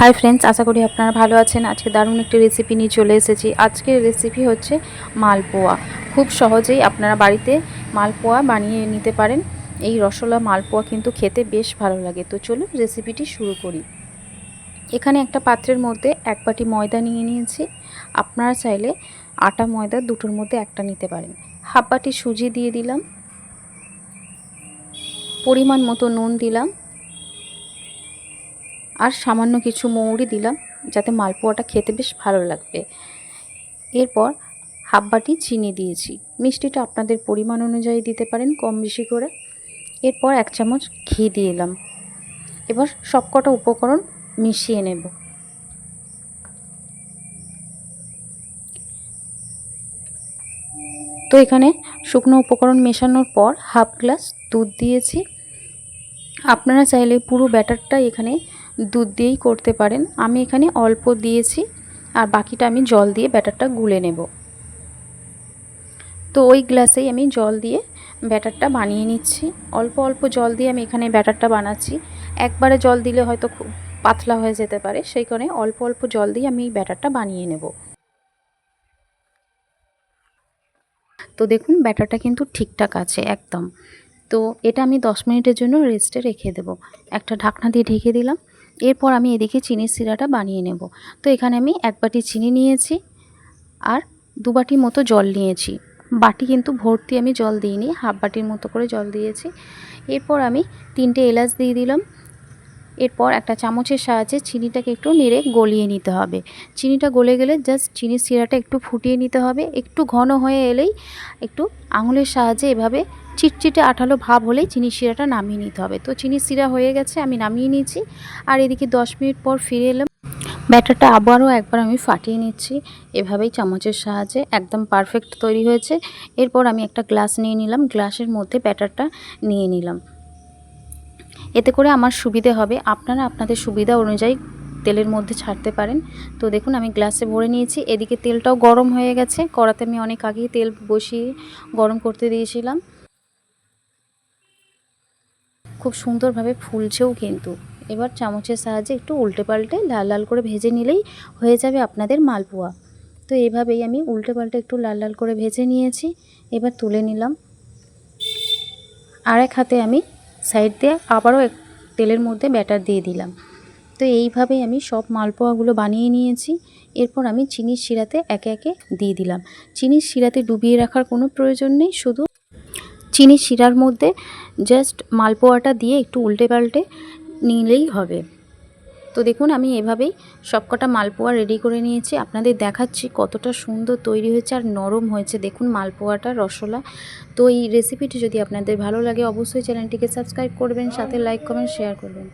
Hi friends আশা করি আপনারা ভালো আছেন। আজকে দারুণ একটি রেসিপি নিয়ে চলে এসেছি। আজকের রেসিপি হচ্ছে মালপোয়া। খুব সহজেই আপনারা বাড়িতে মালপোয়া বানিয়ে নিতে পারেন। এই রসলা মালপোয়া কিন্তু খেতে বেশ ভালো লাগে। তো চলুন রেসিপিটি শুরু করি। এখানে একটা পাত্রের মধ্যে এক বাটি ময়দা নিয়ে নিয়েছি। আপনারা চাইলে আটা, ময়দা দুটোর মধ্যে একটা নিতে পারেন। হাফ বাটি সুজি দিয়ে দিলাম। পরিমাণ মতো নুন দিলাম। আর সামান্য কিছু মৌরি দিলাম যাতে মালপোয়াটা খেতে বেশ ভালো লাগবে। এরপর হাফ বাটি চিনি দিয়েছি। মিষ্টিটা আপনাদের পরিমাণ অনুযায়ী দিতে পারেন কম বেশি করে। এরপর এক চামচ ঘি দিলাম এবার সবকটা উপকরণ মিশিয়ে নেব। তো এখানে শুকনো উপকরণ মেশানোর পর হাফ গ্লাস দুধ দিয়েছি। আপনারা চাইলে পুরো ব্যাটারটা এখানে দুধ দিয়েই করতে পারেন। আমি এখানে অল্প দিয়েছি আর বাকিটা আমি জল দিয়ে ব্যাটারটা গুলে নেব। তো ওই গ্লাসেই আমি জল দিয়ে ব্যাটারটা বানিয়ে নিচ্ছি। অল্প অল্প জল দিয়ে আমি এখানে ব্যাটারটা বানাচ্ছি। একবারে জল দিলে হয়তো খুব পাতলা হয়ে যেতে পারে, সেই কারণে অল্প অল্প জল দিয়ে আমি এই ব্যাটারটা বানিয়ে নেব। তো দেখুন, ব্যাটারটা কিন্তু ঠিকঠাক আছে একদম। তো এটা আমি 10 মিনিটের জন্য রেস্টে রেখে দেব। একটা ঢাকনা দিয়ে ঢেকে দিলাম। এরপর আমি এদিকে চিনির সিরাটা বানিয়ে নেব। তো এখানে আমি এক বাটি চিনি নিয়েছি আর দু বাটি মতো জল নিয়েছি। বাটি কিন্তু ভর্তি আমি জল দিইনি, হাফ বাটির মতো করে জল দিয়েছি। এরপর আমি তিনটে এলাচ দিয়ে দিলাম। এরপর একটা চামচের সাহায্যে চিনিটাকে একটু নেড়ে গলিয়ে নিতে হবে। চিনিটা গলে গেলে জাস্ট চিনির সিরাটা একটু ফুটিয়ে নিতে হবে। একটু ঘন হয়ে এলেই একটু আঙুলের সাহায্যে এভাবে চিটচিটে আঠালো ভাব হলেই চিনির শিরাটা নামিয়ে নিতে হবে। তো চিনির শিরা হয়ে গেছে, আমি নামিয়ে নিয়েছি। আর এদিকে দশ মিনিট পর ফিরে এলাম। ব্যাটারটা আবারও একবার আমি ফাটিয়ে নিচ্ছি। এভাবেই চামচের সাহায্যে একদম পারফেক্ট তৈরি হয়েছে। এরপর আমি একটা গ্লাস নিয়ে নিলাম। গ্লাসের মধ্যে ব্যাটারটা নিয়ে নিলাম। এতে করে আমার সুবিধে হবে। আপনারা আপনাদের সুবিধা অনুযায়ী তেলের মধ্যে ছাড়তে পারেন। তো দেখুন, আমি গ্লাসে ভরে নিয়েছি। এদিকে তেলটাও গরম হয়ে গেছে। কড়াতে আমি অনেক আগেই তেল বসিয়ে গরম করতে দিয়েছিলাম। খুব সুন্দরভাবে ফুলছেও কিন্তু। এবার চামচের সাহায্যে একটু উল্টে পাল্টে লাল লাল করে ভেজে নিলেই হয়ে যাবে আপনাদের মালপোয়া। তো এভাবেই আমি উল্টে পাল্টে একটু লাল লাল করে ভেজে নিয়েছি, এবার তুলে নিলাম। আর এক হাতে আমি সাইড দিয়ে আবারও তেলের মধ্যে ব্যাটার দিয়ে দিলাম। তো এইভাবেই আমি সব মালপোয়াগুলো বানিয়ে নিয়েছি। এরপর আমি চিনির শিরাতে একে একে দিয়ে দিলাম। চিনির শিরাতে ডুবিয়ে রাখার কোনো প্রয়োজন নেই, শুধু চিনির শিরার মধ্যে জাস্ট মালপোয়াটা দিয়ে একটু উল্টে পাল্টে নিলেই হবে। তো দেখুন, আমি এভাবেই সবকটা মালপোয়া রেডি করে নিয়েছি। আপনাদের দেখাচ্ছি কতটা সুন্দর তৈরি হয়েছে আর নরম হয়েছে। দেখুন, মালপোয়াটা, রসলা। তো এই রেসিপিটি যদি আপনাদের ভালো লাগে, অবশ্যই চ্যানেলটিকে সাবস্ক্রাইব করবেন, সাথে লাইক কমেন্ট শেয়ার করবেন।